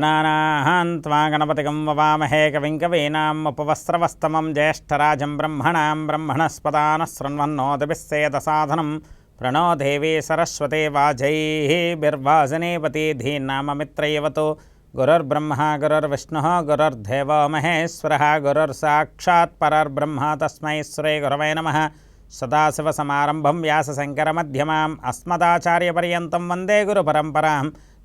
ఓం గణానాహం త్వా గణపతిగం వవామహే కవిం కవీనాం ఉపవస్త్రవస్తమం జ్యేష్ఠరాజం బ్రహ్మణాం బ్రహ్మణస్పదాన శృణ్వన్నోదభిస్సేద సాధనం ప్రణో దేవీ సరస్వతే వాజైः బిర్వాజనేపతి ధీనామమిత్రైవతు గురుర్బ్రహ్మ గురుర్విష్ణుः గురుర్దేవో మహేశ్వరः గురుర్సాక్షాత్ పరర్బ్రహ్మ తస్మై శ్రీ గురవై నమః సదాశివసమారంభం వ్యాసశంకరమధ్యమాం అస్మదాచార్యపర్యంతం వందే గురుపరంపరాం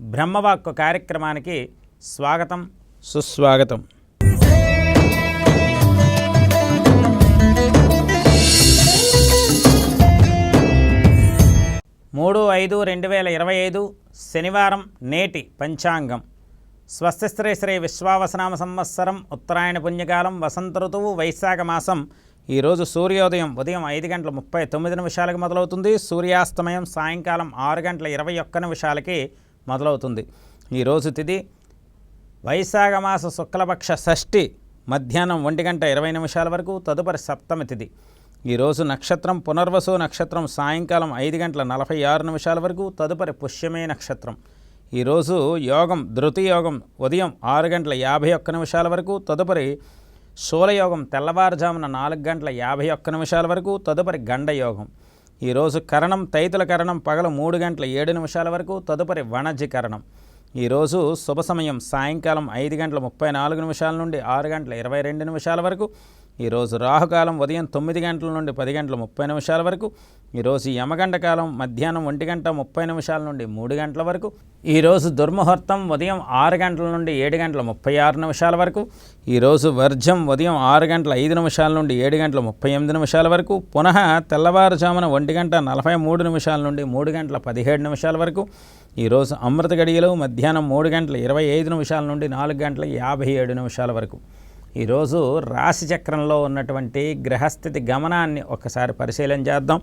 బ్రహ్మవాక్కు కార్యక్రమానికి స్వాగతం. సుస్వాగతం. మూడు ఐదు రెండు వేల ఇరవై ఐదు శనివారం నేటి పంచాంగం. స్వస్తి శ్రీ శ్రీ విశ్వావసనామ సంవత్సరం ఉత్తరాయణ పుణ్యకాలం వసంత ఋతువు వైశాఖ మాసం ఈరోజు సూర్యోదయం ఉదయం ఐదు గంటల ముప్పై తొమ్మిది నిమిషాలకు మొదలవుతుంది. సూర్యాస్తమయం సాయంకాలం ఆరు గంటల ఇరవై ఒక్క నిమిషాలకి మొదలవుతుంది. ఈరోజు తిథి వైశాఖ మాస శుక్లపక్ష షష్ఠి మధ్యాహ్నం ఒంటి గంట ఇరవై నిమిషాల వరకు తదుపరి సప్తమి తిథి ఈరోజు నక్షత్రం పునర్వసు నక్షత్రం సాయంకాలం ఐదు గంటల నలభై ఆరు నిమిషాల వరకు తదుపరి పుష్యమే నక్షత్రం. ఈరోజు యోగం ధృతి యోగం ఉదయం ఆరు గంటల యాభై ఒక్క నిమిషాల వరకు తదుపరి శూలయోగం తెల్లవారుజామున నాలుగు గంటల యాభై ఒక్క నిమిషాల వరకు తదుపరి గండయోగం. ఈరోజు కరణం తైతుల కరణం పగలు మూడు గంటల ఏడు నిమిషాల వరకు తదుపరి వణజి కరణం. ఈరోజు శుభ సమయం సాయంకాలం ఐదు గంటల ముప్పై నాలుగు నిమిషాల నుండి ఆరు గంటల ఇరవై రెండు నిమిషాల వరకు ఈరోజు రాహుకాలం ఉదయం తొమ్మిది గంటల నుండి పది గంటల ముప్పై నిమిషాల వరకు ఈరోజు యమగంట కాలం మధ్యాహ్నం ఒంటి గంట ముప్పై నిమిషాల నుండి మూడు గంటల వరకు ఈరోజు దుర్ముహూర్తం ఉదయం ఆరు గంటల నుండి ఏడు గంటల ముప్పై ఆరు నిమిషాల వరకు ఈరోజు వర్జం ఉదయం ఆరు గంటల ఐదు నిమిషాల నుండి ఏడు గంటల ముప్పై ఎనిమిది నిమిషాల వరకు పునః తెల్లవారుజామున ఒంటి గంట నలభై మూడు నిమిషాల నుండి మూడు గంటల పదిహేడు నిమిషాల వరకు ఈరోజు అమృత గడియలు మధ్యాహ్నం మూడు గంటల ఇరవై ఐదు నిమిషాల నుండి నాలుగు గంటల యాభై ఏడు నిమిషాల వరకు. ఈరోజు రాశి చక్రంలో ఉన్నటువంటి గ్రహస్థితి గమనాన్ని ఒకసారి పరిశీలన చేద్దాం.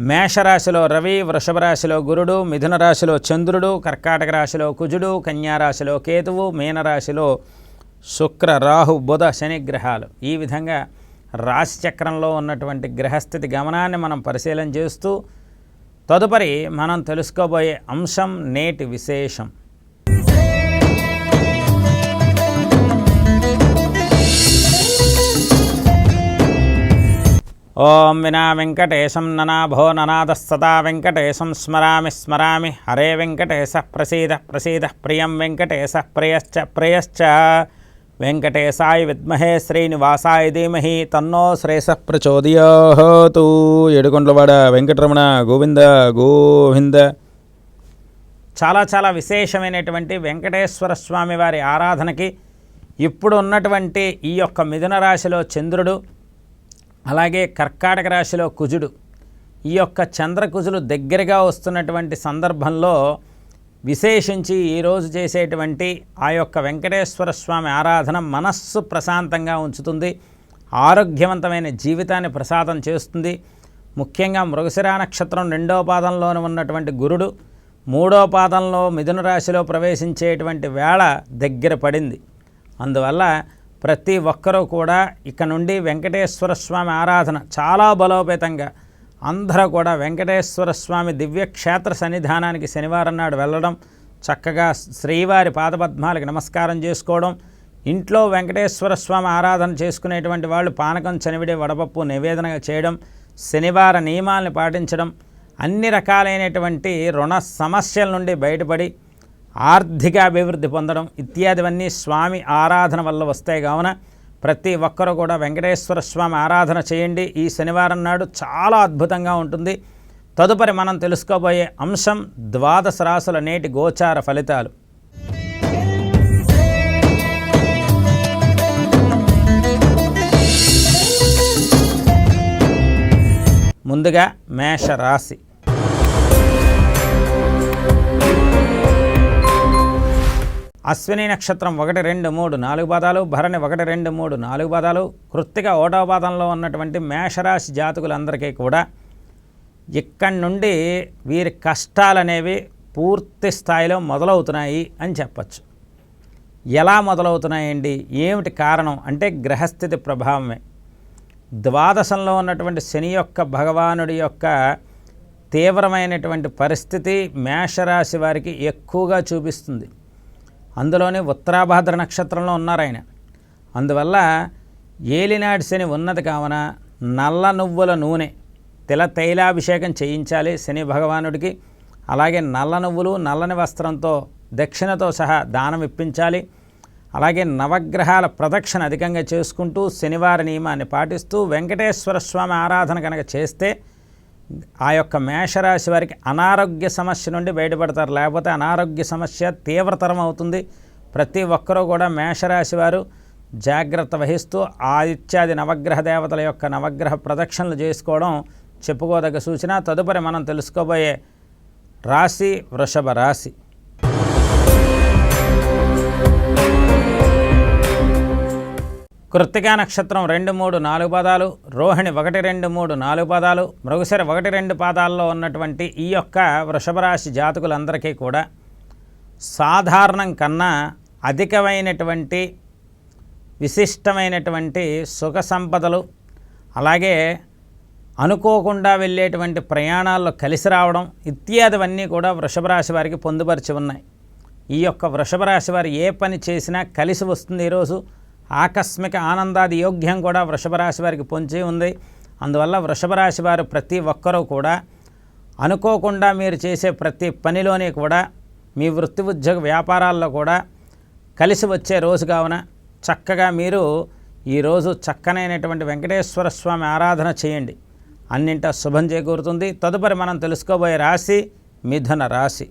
మేషరాశిలో రవి వృషభ రాశిలో గురుడు మిథున రాశిలో చంద్రుడు కర్కాటక రాశిలో కుజుడు కన్యారాశిలో కేతువు మీనరాశిలో శుక్ర రాహు బుధ శని గ్రహాలు. ఈ విధంగా రాశి చక్రంలో ఉన్నటువంటి గ్రహస్థితి గమనాన్ని మనం పరిశీలన చేస్తూ తదుపరి మనం తెలుసుకోబోయే అంశం నేటి విశేషం. ఓం వినా వెంకటేశం ననాభో ననాదస్తదా వెంకటేశం స్మరామి స్మరామి హరే వెంకటేశ ప్రసీద ప్రసీద ప్రియం వెంకటేశ ప్రియశ్చ ప్రియశ్చ వెంకటేశాయ విద్మహే శ్రీనివాసాయ ధీమహి తన్నో శ్రేయస ప్రచోదయాతు ఏడుకొండలవాడ వెంకటరమణ గోవింద గోవింద. చాలా చాలా విశేషమైనటువంటి వెంకటేశ్వర స్వామి వారి ఆరాధనకి ఇప్పుడు ఉన్నటువంటి ఈ యొక్క మిథున రాశిలో చంద్రుడు అలాగే కర్కాటక రాశిలో కుజుడు. ఈ యొక్క చంద్రకుజులు దగ్గరగా వస్తున్నటువంటి సందర్భంలో విశేషించి ఈరోజు చేసేటువంటి ఆ యొక్క వెంకటేశ్వర స్వామి ఆరాధన మనస్సు ప్రశాంతంగా ఉంచుతుంది. ఆరోగ్యవంతమైన జీవితాన్ని ప్రసాదం చేస్తుంది. ముఖ్యంగా మృగశిరా నక్షత్రం రెండో పాదంలోనే ఉన్నటువంటి గురుడు మూడో పాదంలో మిథున రాశిలో ప్రవేశించేటువంటి వేళ దగ్గర పడింది. అందువల్ల ప్రతి ఒక్కరూ కూడా ఇక నుండి వెంకటేశ్వర స్వామి ఆరాధన చాలా బలోపేతంగా అందరూ కూడా వెంకటేశ్వర స్వామి దివ్యక్షేత్ర సన్నిధానానికి శనివారం నాడు వెళ్ళడం చక్కగా శ్రీవారి పాదపద్మాలకు నమస్కారం చేసుకోవడం ఇంట్లో వెంకటేశ్వర స్వామి ఆరాధన చేసుకునేటువంటి వాళ్ళు పానకం చనివిడే వడపప్పు నివేదనగా చేయడం శనివార నియమాల్ని పాటించడం అన్ని రకాలైనటువంటి రుణ సమస్యల నుండి బయటపడి ఆర్థిక అభివృద్ధి పొందడం ఇత్యాదివన్నీ స్వామి ఆరాధన వల్ల వస్తాయి. కావున ప్రతి ఒక్కరూ కూడా వెంకటేశ్వర స్వామి ఆరాధన చేయండి. ఈ శనివారం నాడు చాలా అద్భుతంగా ఉంటుంది. తదుపరి మనం తెలుసుకోబోయే అంశం ద్వాదశ రాసుల నేటి గోచార ఫలితాలు. ముందుగా మేష అశ్విని నక్షత్రం ఒకటి రెండు మూడు నాలుగు పాదాలు భరణి ఒకటి రెండు మూడు నాలుగు పాదాలు. కృత్తిక ఓటవ పాదంలో ఉన్నటువంటి మేషరాశి జాతకులందరికీ కూడా ఇక్కడి నుండి వీరి కష్టాలనేవి పూర్తి స్థాయిలో మొదలవుతున్నాయి అని చెప్పచ్చు. ఎలా మొదలవుతున్నాయండి? ఏమిటి కారణం? అంటే గ్రహస్థితి ప్రభావమే. ద్వాదశంలో ఉన్నటువంటి శని యొక్క భగవానుడి యొక్క తీవ్రమైనటువంటి పరిస్థితి మేషరాశి వారికి ఎక్కువగా చూపిస్తుంది. అందులోనే ఉత్తరాభాద్ర నక్షత్రంలో ఉన్నారు ఆయన. అందువల్ల ఏలినాటి శని ఉన్నది కావున నల్ల నువ్వుల నూనె తిల తైలాభిషేకం చేయించాలి శని భగవానుడికి. అలాగే నల్ల నువ్వులు నల్లని వస్త్రంతో దక్షిణతో సహా దానం ఇప్పించాలి. అలాగే నవగ్రహాల ప్రదక్షిణ అధికంగా చేసుకుంటూ శనివార నియమాన్ని పాటిస్తూ వెంకటేశ్వర స్వామి ఆరాధన కనుక చేస్తే ఆ యొక్క మేషరాశి వారికి అనారోగ్య సమస్య నుండి బయటపడతారు. లేకపోతే అనారోగ్య సమస్య తీవ్రతరం అవుతుంది. ప్రతి ఒక్కరూ కూడా మేషరాశి వారు జాగ్రత్త వహిస్తూ ఆదిత్యాది నవగ్రహ దేవతల యొక్క నవగ్రహ ప్రదక్షిణలు చేసుకోవడం చెప్పుకోదగ్గ సూచన. తదుపరి మనం తెలుసుకోబోయే రాశి వృషభ రాశి. కృత్తికా నక్షత్రం రెండు మూడు నాలుగు పాదాలు రోహిణి ఒకటి రెండు మూడు నాలుగు పాదాలు మృగశిర ఒకటి రెండు పాదాల్లో ఉన్నటువంటి ఈ యొక్క వృషభ రాశి జాతకులందరికీ కూడా సాధారణం కన్నా అధికమైనటువంటి విశిష్టమైనటువంటి సుఖ సంపదలు అలాగే అనుకోకుండా వెళ్ళేటువంటి ప్రయాణాల్లో కలిసి రావడం ఇత్యాదివన్నీ కూడా వృషభ రాశి వారికి పొందుపరిచి ఉన్నాయి. ఈ యొక్క వృషభ రాశి వారు ఏ పని చేసినా కలిసి వస్తుంది ఈరోజు. ఆకస్మిక ఆనందాది యోగ్యం కూడా వృషభ రాశి వారికి పొంచి ఉంది. అందువల్ల వృషభ రాశి వారు ప్రతి ఒక్కరూ కూడా అనుకోకుండా మీరు చేసే ప్రతి పనిలోనే కూడా మీ వృత్తి ఉద్యోగ వ్యాపారాల్లో కూడా కలిసి వచ్చే రోజు కావున చక్కగా మీరు ఈరోజు చక్కనైనటువంటి వెంకటేశ్వర స్వామి ఆరాధన చేయండి. అన్నింటా శుభం చేకూరుతుంది. తదుపరి మనం తెలుసుకోబోయే రాశి మిథున రాశి.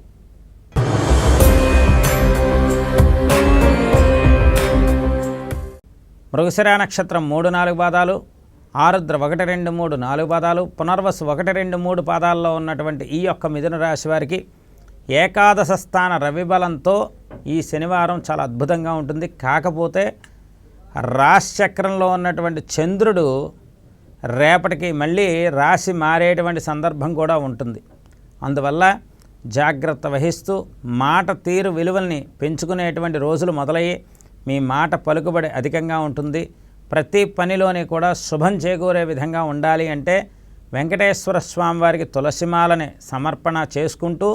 మృగశిరా నక్షత్రం మూడు నాలుగు పాదాలు ఆరుద్ర ఒకటి రెండు మూడు నాలుగు పాదాలు పునర్వసు ఒకటి రెండు మూడు పాదాల్లో ఉన్నటువంటి ఈ యొక్క మిథున రాశి వారికి ఏకాదశ స్థాన రవి బలంతో ఈ శనివారం చాలా అద్భుతంగా ఉంటుంది. కాకపోతే రాశిచక్రంలో ఉన్నటువంటి చంద్రుడు రేపటికి మళ్ళీ రాశి మారేటువంటి సందర్భం కూడా ఉంటుంది. అందువల్ల జాగ్రత్త వహిస్తూ మాట తీరు విలువల్ని పెంచుకునేటువంటి రోజులు మొదలయ్యి మీ మాట పలుకుబడి అధికంగా ఉంటుంది. ప్రతి పనిలోని కూడా శుభం చేకూరే విధంగా ఉండాలి అంటే వెంకటేశ్వర స్వామి వారికి తులసిమాలని సమర్పణ చేసుకుంటూ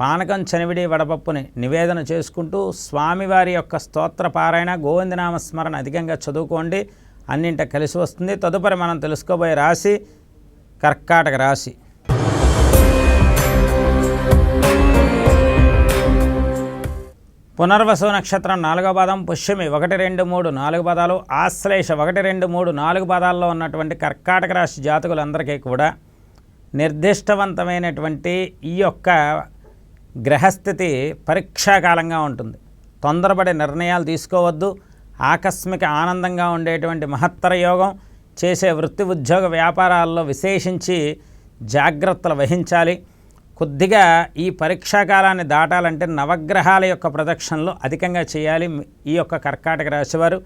పానకం చనివిడి వడపప్పుని నివేదన చేసుకుంటూ స్వామివారి యొక్క స్తోత్ర పారాయణ గోవిందనామ స్మరణ అధికంగా చదువుకోండి. అన్నింట కలిసి వస్తుంది. తదుపరి మనం తెలుసుకోబోయే రాశి కర్కాటక రాశి. పునర్వసు నక్షత్రం నాలుగో పాదం పుష్యమి ఒకటి రెండు మూడు నాలుగు పదాలు ఆశ్లేష ఒకటి రెండు మూడు నాలుగు పదాల్లో ఉన్నటువంటి కర్కాటక రాశి జాతకులందరికీ కూడా నిర్దిష్టవంతమైనటువంటి ఈ యొక్క గ్రహస్థితి పరీక్షాకాలంగా ఉంటుంది. తొందరపడి నిర్ణయాలు తీసుకోవద్దు. ఆకస్మిక ఆనందంగా ఉండేటువంటి మహత్తర యోగం చేసే వృత్తి ఉద్యోగ వ్యాపారాల్లో విశేషించి జాగ్రత్తలు వహించాలి. కొద్దిగా ఈ పరీక్షాకాలాన్ని దాటాలంటే నవగ్రహాల యొక్క ప్రదక్షిణలు అధికంగా చేయాలి. ఈ యొక్క కర్కాటక రాశివారు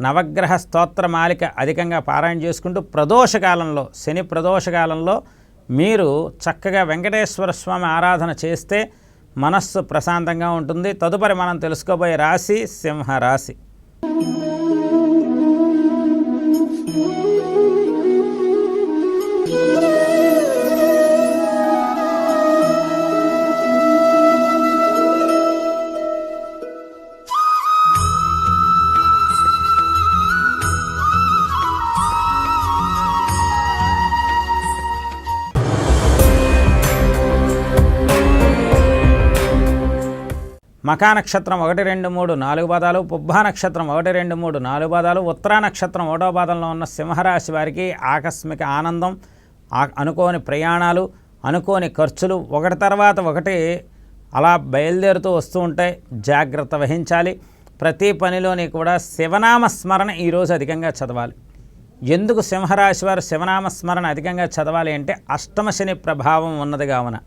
నవగ్రహ స్తోత్ర మాలిక అధికంగా పారాయణ చేసుకుంటూ ప్రదోషకాలంలో శని ప్రదోషకాలంలో మీరు చక్కగా వెంకటేశ్వర స్వామి ఆరాధన చేస్తే మనస్సు ప్రశాంతంగా ఉంటుంది. తదుపరి మనం తెలుసుకోబోయే రాశి సింహరాశి. మకా నక్షత్రం ఒకటి రెండు మూడు నాలుగు పాదాలు పుబ్బా నక్షత్రం ఒకటి రెండు మూడు నాలుగు పాదాలు ఉత్తరా నక్షత్రం ఒకటో పాదంలో ఉన్న సింహరాశి వారికి ఆకస్మిక ఆనందం ఆ- అనుకోని ప్రయాణాలు అనుకోని ఖర్చులు ఒకటి తర్వాత ఒకటి అలా బయలుదేరుతూ వస్తూ ఉంటాయి జాగ్రత్త వహించాలి. ప్రతి పనిలోని కూడా శివనామ స్మరణ ఈరోజు అధికంగా చదవాలి. ఎందుకు సింహరాశి వారు శివనామ స్మరణ అధికంగా చదవాలి అంటే అష్టమ శని ప్రభావం ఉన్నది కావున.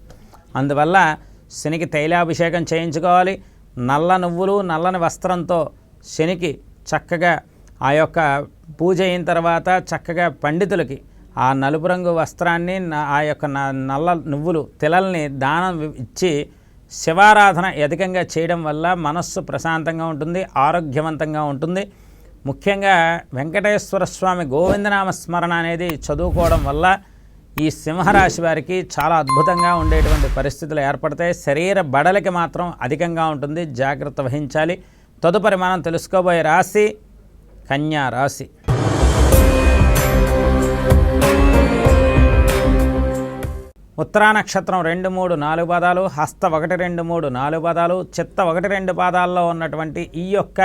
అందువల్ల శనికి తైలాభిషేకం చేయించుకోవాలి. నల్ల నువ్వులు నల్లని వస్త్రంతో శనికి చక్కగా ఆ యొక్క పూజ అయిన తర్వాత చక్కగా పండితులకి ఆ నలుపు రంగు వస్త్రాన్ని ఆ యొక్క నల్ల నువ్వులు తిలల్ని దానం ఇచ్చి శివారాధన అధికంగా చేయడం వల్ల మనస్సు ప్రశాంతంగా ఉంటుంది ఆరోగ్యవంతంగా ఉంటుంది. ముఖ్యంగా వెంకటేశ్వర స్వామి గోవిందనామస్మరణ అనేది చదువుకోవడం వల్ల ఈ సింహరాశి వారికి చాలా అద్భుతంగా ఉండేటువంటి పరిస్థితులు ఏర్పడతాయి శరీర బడలికి మాత్రం అధికంగా ఉంటుంది. జాగ్రత్త వహించాలి. తదుపరి మనం తెలుసుకోబోయే రాశి కన్యా రాశి. ఉత్తరా నక్షత్రం రెండు మూడు నాలుగు పాదాలు హస్త ఒకటి రెండు మూడు నాలుగు పాదాలు చిత్త ఒకటి రెండు పాదాల్లో ఉన్నటువంటి ఈ యొక్క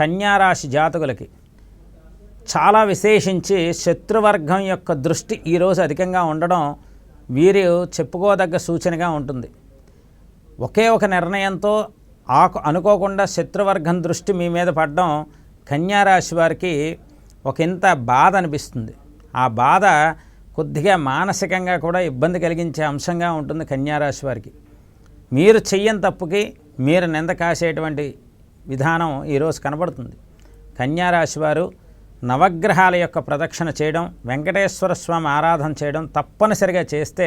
కన్యారాశి జాతకులకి చాలా విశేషించి శత్రువర్గం యొక్క దృష్టి ఈరోజు అధికంగా ఉండడం వీరు చెప్పుకోదగ్గ సూచనగా ఉంటుంది. ఒకే ఒక నిర్ణయంతో ఆకు అనుకోకుండా శత్రువర్గం దృష్టి మీ మీద పడడం కన్యారాశి వారికి ఒక ఇంత బాధ అనిపిస్తుంది. ఆ బాధ కొద్దిగా మానసికంగా కూడా ఇబ్బంది కలిగించే అంశంగా ఉంటుంది కన్యారాశి వారికి. మీరు చెయ్యని తప్పుకి మీరు నింద కాసేటువంటి విధానం ఈరోజు కనబడుతుంది. కన్యారాశి వారు నవగ్రహాల యొక్క ప్రదక్షిణ చేయడం వెంకటేశ్వర స్వామి ఆరాధన చేయడం తప్పనిసరిగా చేస్తే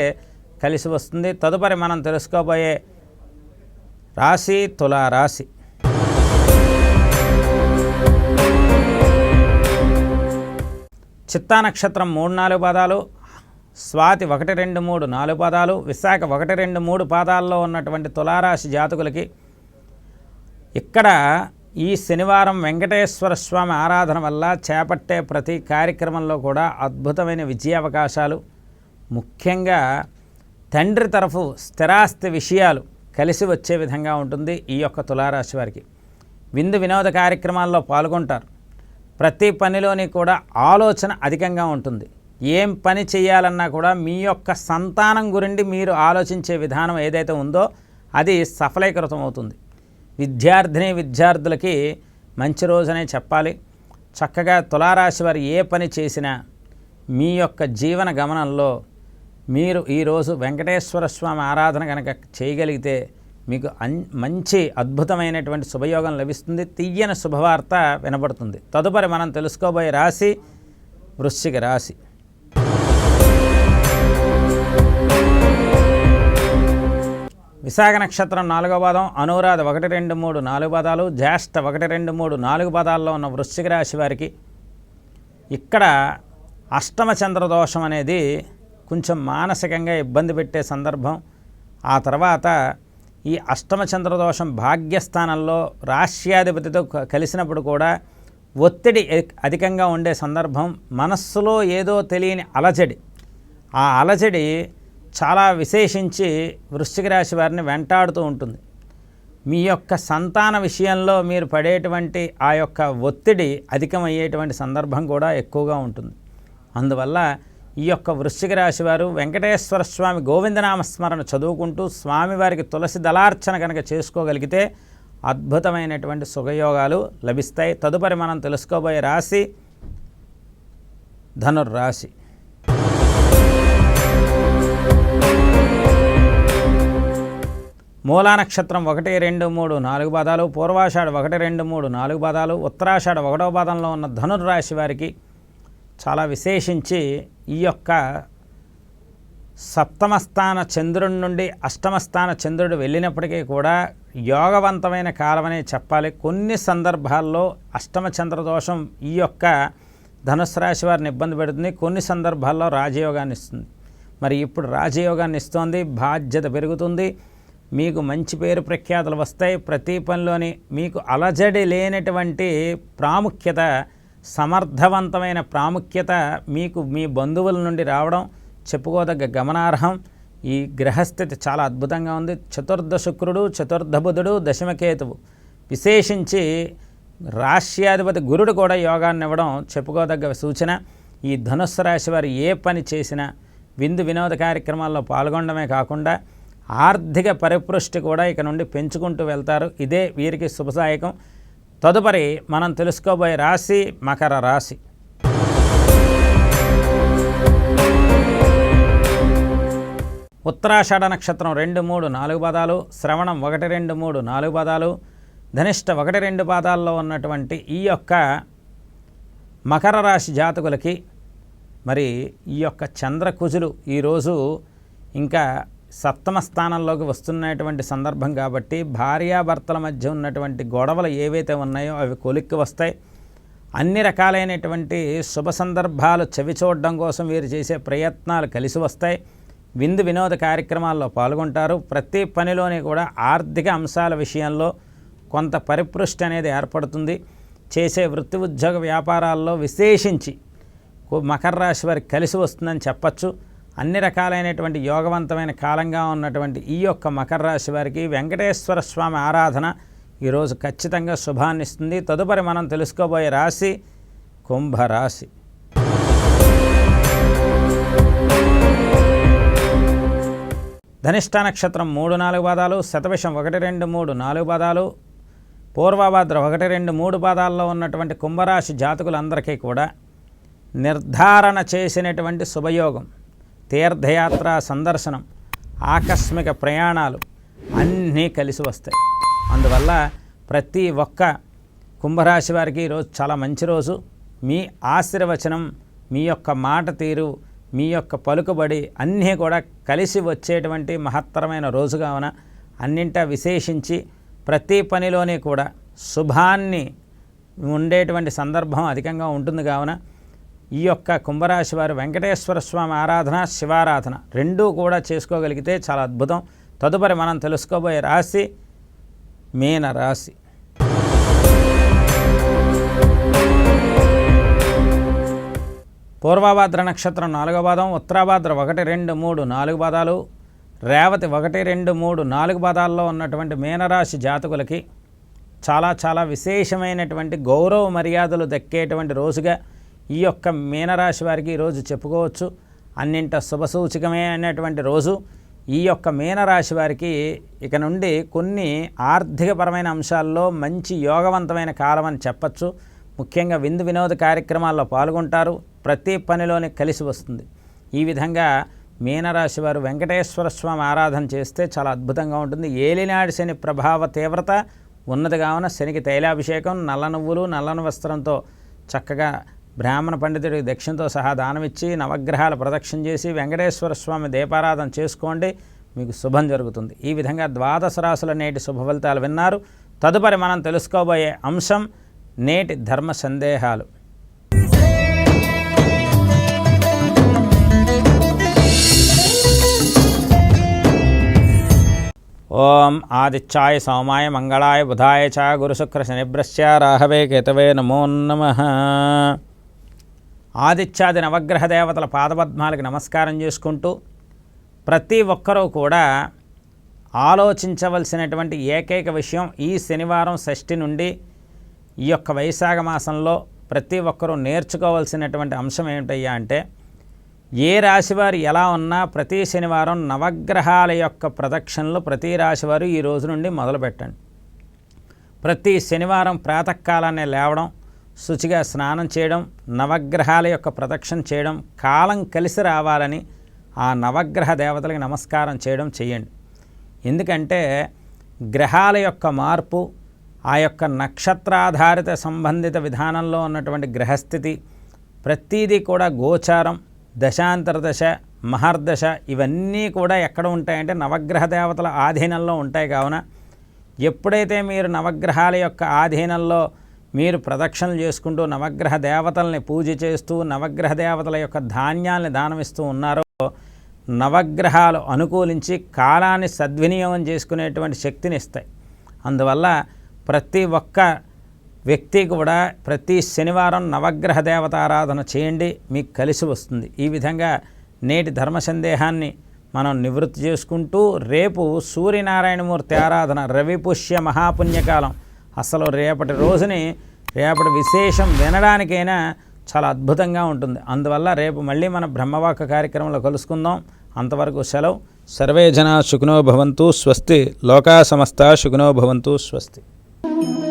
కలిసి వస్తుంది. తదుపరి మనం తెలుసుకోబోయే రాశి తులా రాశి చిత్తా నక్షత్రం మూడు నాలుగు పాదాలు స్వాతి ఒకటి రెండు మూడు నాలుగు పాదాలు విశాఖ ఒకటి రెండు మూడు పాదాల్లో ఉన్నటువంటి తులారాశి జాతకులకి ఇక్కడ ఈ శనివారం వెంకటేశ్వర స్వామి ఆరాధన వల్ల చేపట్టే ప్రతి కార్యక్రమంలో కూడా అద్భుతమైన విజయావకాశాలు ముఖ్యంగా తండ్రి తరఫు స్థిరాస్తి విషయాలు కలిసి వచ్చే విధంగా ఉంటుంది ఈ యొక్క తులారాశి వారికి. విందు వినోద కార్యక్రమాల్లో పాల్గొంటారు. ప్రతి పనిలోని కూడా ఆలోచన అధికంగా ఉంటుంది. ఏం పని చేయాలన్నా కూడా మీ యొక్క సంతానం గురించి మీరు ఆలోచించే విధానం ఏదైతే ఉందో అది సఫలీకృతం అవుతుంది విద్యార్థిని విద్యార్థులకి మంచి రోజునే చెప్పాలి. చక్కగా తులారాశి వారు ఏ పని చేసినా మీ యొక్క జీవన గమనంలో మీరు ఈరోజు వెంకటేశ్వర స్వామి ఆరాధన కనుక చేయగలిగితే మీకు అన్ మంచి అద్భుతమైనటువంటి శుభయోగం లభిస్తుంది. తీయని శుభవార్త వినబడుతుంది. తదుపరి మనం తెలుసుకోబోయే రాశి వృశ్చిక రాశి. విశాఖ నక్షత్రం నాలుగో పాదం అనురాధ ఒకటి రెండు మూడు నాలుగు పదాలు జ్యేష్ఠ ఒకటి రెండు మూడు నాలుగు పదాల్లో ఉన్న వృశ్చిక రాశి వారికి ఇక్కడ అష్టమ చంద్ర దోషం అనేది కొంచెం మానసికంగా ఇబ్బంది పెట్టే సందర్భం. ఆ తర్వాత ఈ అష్టమ చంద్ర దోషం భాగ్యస్థానంలో రాష్ట్రాధిపతితో కలిసినప్పుడు కూడా ఒత్తిడి అధికంగా ఉండే సందర్భం. మనస్సులో ఏదో తెలియని అలజడి. ఆ అలజడి చాలా విశేషించి వృశ్చిక రాశి వారిని వెంటాడుతూ ఉంటుంది. మీ యొక్క సంతాన విషయంలో మీరు పడేటువంటి ఆ యొక్క ఒత్తిడి అధికమయ్యేటువంటి సందర్భం కూడా ఎక్కువగా ఉంటుంది. అందువల్ల ఈ యొక్క వృశ్చిక రాశి వారు వెంకటేశ్వర స్వామి గోవిందనామస్మరణ చదువుకుంటూ స్వామివారికి తులసి దళార్చన కనుక చేసుకోగలిగితే అద్భుతమైనటువంటి సుఖయోగాలు లభిస్తాయి. తదుపరి మనం తెలుసుకోబోయే రాశి ధనుర్రాశి. మూలా నక్షత్రం ఒకటి రెండు మూడు నాలుగు పాదాలు పూర్వాషాఢ ఒకటి రెండు మూడు నాలుగు పాదాలు ఉత్తరాషాఢ ఒకటో పాదంలో ఉన్న ధనుర్రాశి వారికి చాలా విశేషించి ఈ యొక్క సప్తమస్థాన చంద్రుడి నుండి అష్టమస్థాన చంద్రుడు వెళ్ళినప్పటికీ కూడా యోగవంతమైన కాలమనే చెప్పాలి. కొన్ని సందర్భాల్లో అష్టమ చంద్ర దోషం ఈ యొక్క ధనుసు రాశి వారిని ఇబ్బంది పెడుతుంది. కొన్ని సందర్భాల్లో రాజయోగాన్ని ఇస్తుంది. మరి ఇప్పుడు రాజయోగాన్ని ఇస్తోంది బాధ్యత పెరుగుతుంది. మీకు మంచి పేరు ప్రఖ్యాతులు వస్తాయి. ప్రతి పనిలోని మీకు అలజడి లేనటువంటి ప్రాముఖ్యత సమర్థవంతమైన ప్రాముఖ్యత మీకు మీ బంధువుల నుండి రావడం చెప్పుకోదగ్గ గమనార్హం. ఈ గ్రహస్థితి చాలా అద్భుతంగా ఉంది. చతుర్థ శుక్రుడు చతుర్థ బుధుడు దశమకేతువు విశేషించి రాష్ట్రాధిపతి గురుడు కూడా యోగాన్ని ఇవ్వడం చెప్పుకోదగ్గ సూచన. ఈ ధనుస్సు రాశి వారు ఏ పని చేసినా విందు వినోద కార్యక్రమాల్లో పాల్గొనడమే కాకుండా ఆర్థిక పరిపుష్టి కూడా ఇక నుండి పెంచుకుంటూ వెళ్తారు. ఇదే వీరికి శుభదాయకం. తదుపరి మనం తెలుసుకోబోయే రాశి మకర రాశి. ఉత్తరాషాఢ నక్షత్రం రెండు మూడు నాలుగు పదాలు శ్రవణం ఒకటి రెండు మూడు నాలుగు పదాలు ధనిష్ట ఒకటి రెండు పాదాల్లో ఉన్నటువంటి ఈ యొక్క మకర రాశి జాతకులకి మరి ఈ యొక్క చంద్రకుజులు ఈరోజు ఇంకా సప్తమ స్థానంలోకి వస్తున్నటువంటి సందర్భం కాబట్టి భార్యాభర్తల మధ్య ఉన్నటువంటి గొడవలు ఏవైతే ఉన్నాయో అవి కొలిక్కి వస్తాయి. అన్ని రకాలైనటువంటి శుభ సందర్భాలు చవి చూడడం కోసం వీరు చేసే ప్రయత్నాలు కలిసి వస్తాయి. విందు వినోద కార్యక్రమాల్లో పాల్గొంటారు. ప్రతి పనిలోని కూడా ఆర్థిక అంశాల విషయంలో కొంత పరిపృష్టి అనేది ఏర్పడుతుంది. చేసే వృత్తి ఉద్యోగ వ్యాపారాల్లో విశేషించి మకర రాశి వారికి కలిసి వస్తుందని చెప్పచ్చు. అన్ని రకాలైనటువంటి యోగవంతమైన కాలంగా ఉన్నటువంటి ఈ యొక్క మకర రాశి వారికి వెంకటేశ్వర స్వామి ఆరాధన ఈరోజు ఖచ్చితంగా శుభాన్నిస్తుంది తదుపరి మనం తెలుసుకోబోయే రాశి కుంభరాశి. ధనిష్ట నక్షత్రం మూడు నాలుగు పాదాలు శతవిషం ఒకటి రెండు మూడు నాలుగు పాదాలు పూర్వభద్ర ఒకటి రెండు మూడు పాదాల్లో ఉన్నటువంటి కుంభరాశి జాతకులందరికీ కూడా నిర్ధారణ చేసినటువంటి శుభయోగం. తీర్థయాత్ర సందర్శనం ఆకస్మిక ప్రయాణాలు అన్నీ కలిసి వస్తాయి. అందువల్ల ప్రతి ఒక్క కుంభరాశి వారికి ఈరోజు చాలా మంచి రోజు. మీ ఆశీర్వచనం మీ యొక్క మాట తీరు మీ యొక్క పలుకుబడి అన్నీ కూడా కలిసి వచ్చేటువంటి మహత్తరమైన రోజు కావున అన్నింటా విశేషించి ప్రతి పనిలోనే కూడా శుభాన్ని ఉండేటువంటి సందర్భం అధికంగా ఉంటుంది కావున ఈ యొక్క కుంభరాశి వారు వెంకటేశ్వర స్వామి ఆరాధన శివారాధన రెండూ కూడా చేసుకోగలిగితే చాలా అద్భుతం. తదుపరి మనం తెలుసుకోబోయే రాశి మీన రాశి. పూర్వభాద్ర నక్షత్రం నాలుగో పాదం ఉత్తరాభాద్ర ఒకటి రెండు మూడు నాలుగు పాదాలు రేవతి ఒకటి రెండు మూడు నాలుగు పాదాల్లో ఉన్నటువంటి మీనరాశి జాతకులకి చాలా చాలా విశేషమైనటువంటి గౌరవ మర్యాదలు దక్కేటువంటి రోజుగా ఈ యొక్క మీనరాశి వారికి ఈరోజు చెప్పుకోవచ్చు. అన్నింట శుభసూచికమే అనేటువంటి రోజు. ఈ యొక్క మీనరాశి వారికి ఇక నుండి కొన్ని ఆర్థికపరమైన అంశాల్లో మంచి యోగవంతమైన కాలం అని చెప్పచ్చు. ముఖ్యంగా విందు వినోద కార్యక్రమాల్లో పాల్గొంటారు. ప్రతి పనిలోనే కలిసి వస్తుంది. ఈ విధంగా మీనరాశి వారు వెంకటేశ్వర స్వామి ఆరాధన చేస్తే చాలా అద్భుతంగా ఉంటుంది. ఏలినాడి శని ప్రభావ తీవ్రత ఉన్నది కావున శనికి తైలాభిషేకం నల్ల నువ్వులు నల్లని వస్త్రంతో చక్కగా బ్రాహ్మణ పండితుడికి దక్షిణతో సహా దానమిచ్చి నవగ్రహాలు ప్రదక్షిణ చేసి వెంకటేశ్వర స్వామి దీపారాధన చేసుకోండి. మీకు శుభం జరుగుతుంది. ఈ విధంగా ద్వాదశ రాసుల నేటి శుభ ఫలితాలు విన్నారు. తదుపరి మనం తెలుసుకోబోయే అంశం నేటి ధర్మ సందేహాలు. ఓం ఆదిత్యాయ సోమాయ మంగళాయ బుధాయ చ గురుశుక్ర శనిభ్రశ్చ రాహవే కేతవే నమో నమ. ఆదిత్యాది నవగ్రహ దేవతల పాదపద్మాలకు నమస్కారం చేసుకుంటూ ప్రతి ఒక్కరూ కూడా ఆలోచించవలసినటువంటి ఏకైక విషయం ఈ శనివారం షష్ఠి నుండి ఈ యొక్క వైశాఖ మాసంలో ప్రతి ఒక్కరూ నేర్చుకోవాల్సినటువంటి అంశం ఏమిటయ్యా అంటే ఏ రాశివారు ఎలా ఉన్నా ప్రతి శనివారం నవగ్రహాల యొక్క ప్రదక్షిణలు ప్రతి రాశివారు ఈ రోజు నుండి మొదలుపెట్టండి. ప్రతి శనివారం ప్రాతకాలాన్ని లేవడం శుచిగా స్నానం చేయడం నవగ్రహాల యొక్క ప్రదక్షిణ చేయడం కాలం కలిసి రావాలని ఆ నవగ్రహ దేవతలకు నమస్కారం చేయడం చేయండి. ఎందుకంటే గ్రహాల యొక్క మార్పు ఆ యొక్క నక్షత్రాధారిత సంబంధిత విధానంలో ఉన్నటువంటి గ్రహస్థితి ప్రతీదీ కూడా గోచారం దశాంతర దశ మహర్దశ ఇవన్నీ కూడా ఎక్కడ ఉంటాయంటే నవగ్రహ దేవతల ఆధీనంలో ఉంటాయి కావున. ఎప్పుడైతే మీరు నవగ్రహాల యొక్క ఆధీనంలో మీరు ప్రదక్షిణలు చేసుకుంటూ నవగ్రహ దేవతల్ని పూజ చేస్తూ నవగ్రహ దేవతల యొక్క ధాన్యాల్ని దానమిస్తూ ఉన్నారో నవగ్రహాలు అనుకూలించి కాలాన్ని సద్వినియోగం చేసుకునేటువంటి శక్తిని ఇస్తాయి. అందువల్ల ప్రతి ఒక్క వ్యక్తి కూడా ప్రతి శనివారం నవగ్రహ దేవతారాధన చేయండి మీకు కలిసి వస్తుంది. ఈ విధంగా నేటి ధర్మ సందేహాన్ని మనం నివృత్తి చేసుకుంటూ రేపు సూర్యనారాయణమూర్తి ఆరాధన రవిపుష్య మహాపుణ్యకాలం అసలు రేపటి రోజుని రేపటి విశేషం వినడానికైనా చాలా అద్భుతంగా ఉంటుంది. అందువల్ల రేపు మళ్ళీ మన బ్రహ్మవాక కార్యక్రమంలో కలుసుకుందాం. అంతవరకు సెలవు. సర్వే జనా సుఖినో భవంతు స్వస్తి. లోకా సమస్త సుఖినో భవంతు స్వస్తి. Thank you.